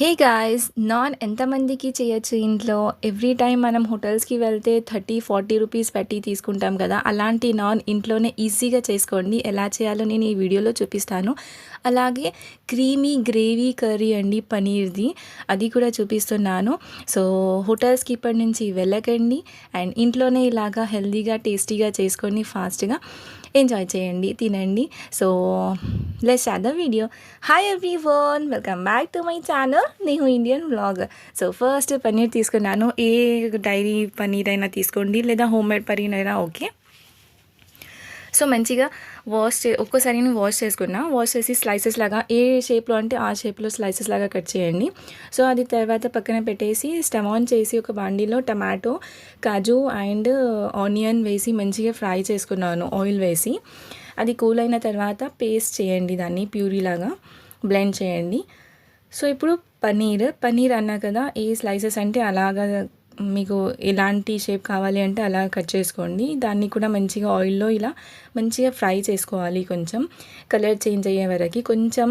Hey guys non ఎంతమందికి చేయొచ్చు ఇంట్లో? ఎవ్రీ టైం మనం హోటల్స్కి వెళ్తే థర్టీ ఫార్టీ రూపీస్ పెట్టి తీసుకుంటాం కదా అలాంటి నాన్ ఇంట్లోనే ఈజీగా చేసుకోండి. ఎలా చేయాలో నేను ఈ వీడియోలో చూపిస్తాను. అలాగే క్రీమీ గ్రేవీ కర్రీ అండి పనీర్ది. అది కూడా చూపిస్తున్నాను. సో హోటల్స్కి ఇప్పటి నుంచి వెళ్ళకండి. అండ్ ఇంట్లోనే ఇలాగా హెల్తీగా టేస్టీగా చేసుకోండి ఫాస్ట్గా. ఎంజాయ్ చేయండి తినండి. So let's the video hi everyone welcome back to my channel నేను Indian vlog so first paneer తీసుకున్నాను. ఏ డైరీ పన్నీర్ అయినా తీసుకోండి లేదా హోమ్ మేడ్ పన్నీర్ అయినా ఓకే సో మంచిగా వాష్ చే ఒక్కసారి నేను వాష్ చేసుకున్నా. వాష్ చేసి స్లైసెస్ లాగా ఏ షేప్లో అంటే ఆ షేప్లో స్లైసెస్ లాగా కట్ చేయండి. సో అది తర్వాత పక్కన పెట్టేసి స్టవ్ ఆన్ చేసి ఒక బాండీలో టమాటో కాజు అండ్ ఆనియన్ uh, వేసి మంచిగా ఫ్రై చేసుకున్నాను. ఆయిల్ వేసి. అది కూల్ అయిన తర్వాత పేస్ట్ చేయండి దాన్ని ప్యూరీ లాగా బ్లెండ్ చేయండి. సో ఇప్పుడు పన్నీర్. పన్నీర్ అన్నా కదా ఏ స్లైసెస్ అంటే అలాగా మీకు ఎలాంటి షేప్ కావాలి అంటే అలా కట్ చేసుకోండి. దాన్ని కూడా మంచిగా ఆయిల్లో ఇలా మంచిగా ఫ్రై చేసుకోవాలి కొంచెం. కలర్ చేంజ్ అయ్యే వరకు కొంచెం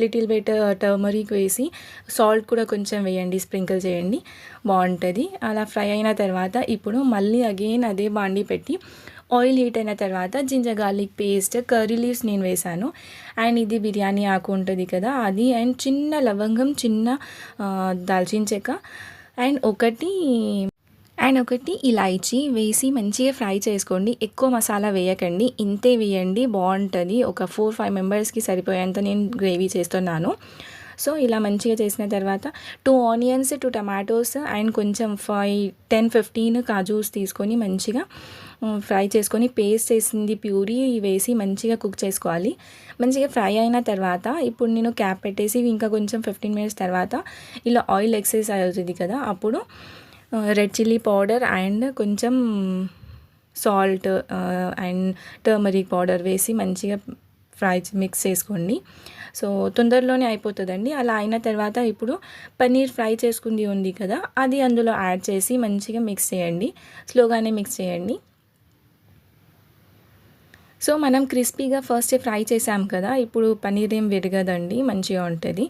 లిటిల్ బెట్ టర్మరిక్ వేసి సాల్ట్ కూడా కొంచెం వేయండి స్ప్రింకిల్ చేయండి. బాగుంటుంది. అలా ఫ్రై అయిన తర్వాత ఇప్పుడు మళ్ళీ అగైన్ అదే బాండి పెట్టి ఆయిల్ హీట్ అయిన తర్వాత ginger garlic paste curry leaves నేను వేశాను అండ్ ఇది బిర్యానీ ఆకు ఉంటుంది కదా అది అండ్ చిన్న లవంగం చిన్న దాల్చిన చెక్క. అండ్ ఒకటి అండ్ ఒకటి ఇలాయచీ వేసి మంచిగా ఫ్రై చేసుకోండి. ఎక్కువ మసాలా వేయకండి. ఇంతే వేయండి. బాగుంటుంది. ఒక ఫోర్ ఫైవ్ మెంబర్స్కి సరిపోయేంత నేను గ్రేవీ చేస్తున్నాను. సో ఇలా మంచిగా చేసిన తర్వాత two onions two tomatoes and కొంచెం ఫైవ్ టెన్ ఫిఫ్టీన్ కాజూస్ తీసుకొని మంచిగా ఫ్రై చేసుకొని పేస్ట్ వేసింది ప్యూరీ వేసి మంచిగా కుక్ చేసుకోవాలి. మంచిగా ఫ్రై అయిన తర్వాత ఇప్పుడు నేను క్యాప్ పెట్టేసి ఇంకా కొంచెం ఫిఫ్టీన్ మినిట్స్ తర్వాత ఇలా ఆయిల్ ఎక్సైజ్ అవుతుంది కదా అప్పుడు రెడ్ చిల్లీ పౌడర్ అండ్ కొంచెం సాల్ట్ అండ్ టర్మరిక్ పౌడర్ వేసి మంచిగా ఫ్రై మిక్స్ చేసుకోండి. సో తొందరలోనే అయిపోతుందండి. అలా అయిన తర్వాత ఇప్పుడు పన్నీర్ ఫ్రై చేసుకుంది ఉంది కదా అది అందులో యాడ్ చేసి మంచిగా మిక్స్ చేయండి. స్లోగానే మిక్స్ చేయండి. సో మనం క్రిస్పీగా ఫస్ట్ ఫ్రై చేసాం కదా ఇప్పుడు పనీర్ ఏం విరగదండి మంచిగా ఉంటుంది.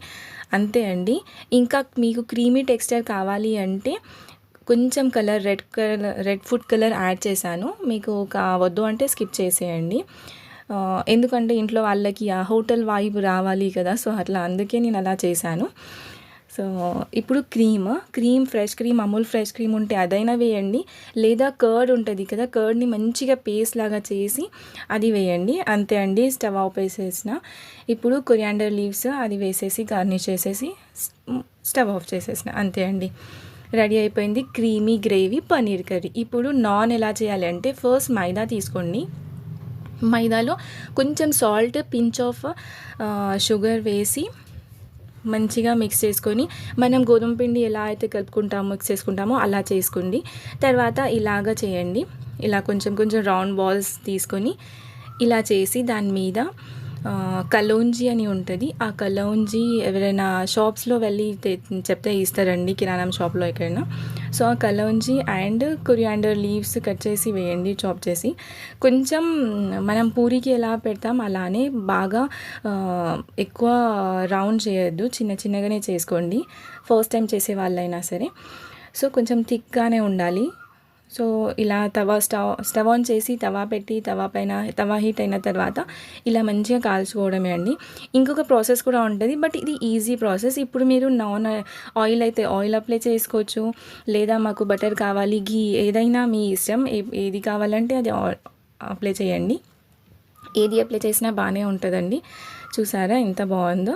అంతే అండి. ఇంకా మీకు క్రీమీ టెక్స్చర్ కావాలి అంటే కొంచెం colour red colour red food colour add చేశాను. మీకు వద్దు అంటే స్కిప్ చేసేయండి. ఎందుకంటే ఇంట్లో వాళ్ళకి ఆ హోటల్ వైబ్ రావాలి కదా సో అట్లా అందుకే నేను అలా చేశాను. సో ఇప్పుడు cream cream fresh cream Amul fresh cream ఉంటే అదైనా వేయండి. లేదా కర్డ్ ఉంటుంది కదా కర్డ్ని మంచిగా పేస్ట్ లాగా చేసి అది వేయండి. అంతే అండి స్టవ్ ఆఫ్ వేసేసిన ఇప్పుడు కొరియాండర్ లీవ్స్ అది వేసేసి గార్నిష్ చేసేసి స్టవ్ ఆఫ్ చేసేసిన. అంతే అండి. రెడీ అయిపోయింది క్రీమీ గ్రేవీ పన్నీర్ కర్రీ. ఇప్పుడు నాన్ ఎలా చేయాలి అంటే ఫస్ట్ మైదా తీసుకోండి. మైదాలో కొంచెం సాల్ట్ పించ్ ఆఫ్ షుగర్ వేసి మంచిగా మిక్స్ చేసుకొని మనం గోధుమ పిండి ఎలా అయితే కలుపుకుంటామో మిక్స్ చేసుకుంటామో అలా చేసుకోండి. తర్వాత ఇలాగా చేయండి. ఇలా కొంచెం కొంచెం రౌండ్ బాల్స్ తీసుకొని ఇలా చేసి దాని మీద కలోంజీ అని ఉంటుంది. ఆ కలోంజీ ఎవరైనా షాప్స్లో వెళ్ళి చెప్తే ఇస్తారండి కిరాణం షాప్లో ఎక్కడైనా. సో ఆ kalonji and coriander leaves cut చేసి వేయండి చాప్ చేసి. కొంచెం మనం పూరికి ఎలా పెడతాం అలానే బాగా ఎక్కువ రౌండ్ చేయొద్దు చిన్న చిన్నగానే చేసుకోండి. ఫస్ట్ టైం చేసే వాళ్ళైనా సరే. సో కొంచెం థిక్గానే ఉండాలి. సో ఇలా తవా స్టవ్ స్టవ్ ఆన్ చేసి తవా పెట్టి తవా పైన తవా హీట్ అయిన తర్వాత ఇలా మంచిగా కాల్చుకోవడమే అండి. ఇంకొక ప్రాసెస్ కూడా ఉంటుంది బట్ ఇది ఈజీ ప్రాసెస్. ఇప్పుడు మీరు నాన్ ఆయిల్ అయితే ఆయిల్ అప్లై చేసుకోవచ్చు లేదా మాకు బటర్ కావాలి ఘీ ఏదైనా మీ ఇష్టం ఏది కావాలంటే అది అప్లై చేయండి. ఏది అప్లై చేసినా బాగానే ఉంటుందండి. చూసారా ఎంత బాగుందో?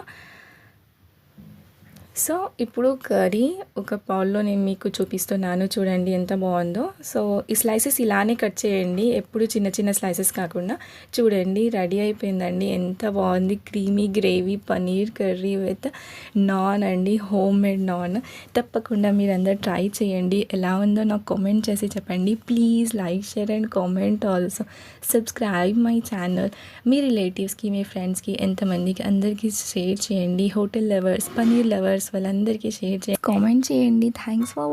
సో ఇప్పుడు కర్రీ ఒక పౌల్లో నేను మీకు చూపిస్తున్నాను. చూడండి ఎంత బాగుందో. సో ఈ స్లైసెస్ ఇలానే కట్ చేయండి. ఎప్పుడు చిన్న చిన్న స్లైసెస్ కాకుండా. చూడండి రెడీ అయిపోయిందండి. ఎంత బాగుంది. Creamy gravy paneer curry with naan అండి. Home made naan. తప్పకుండా మీరు అందరు ట్రై చేయండి. ఎలా ఉందో నాకు కామెంట్ చేసి చెప్పండి. Please like share and comment also. Subscribe my channel. మీ రిలేటివ్స్కి మీ ఫ్రెండ్స్కి ఎంతమందికి అందరికీ షేర్ చేయండి. Hotel lovers paneer lovers. వాళ్ళందరికీ షేర్ చేయండి. కామెంట్ చేయండి. Thanks for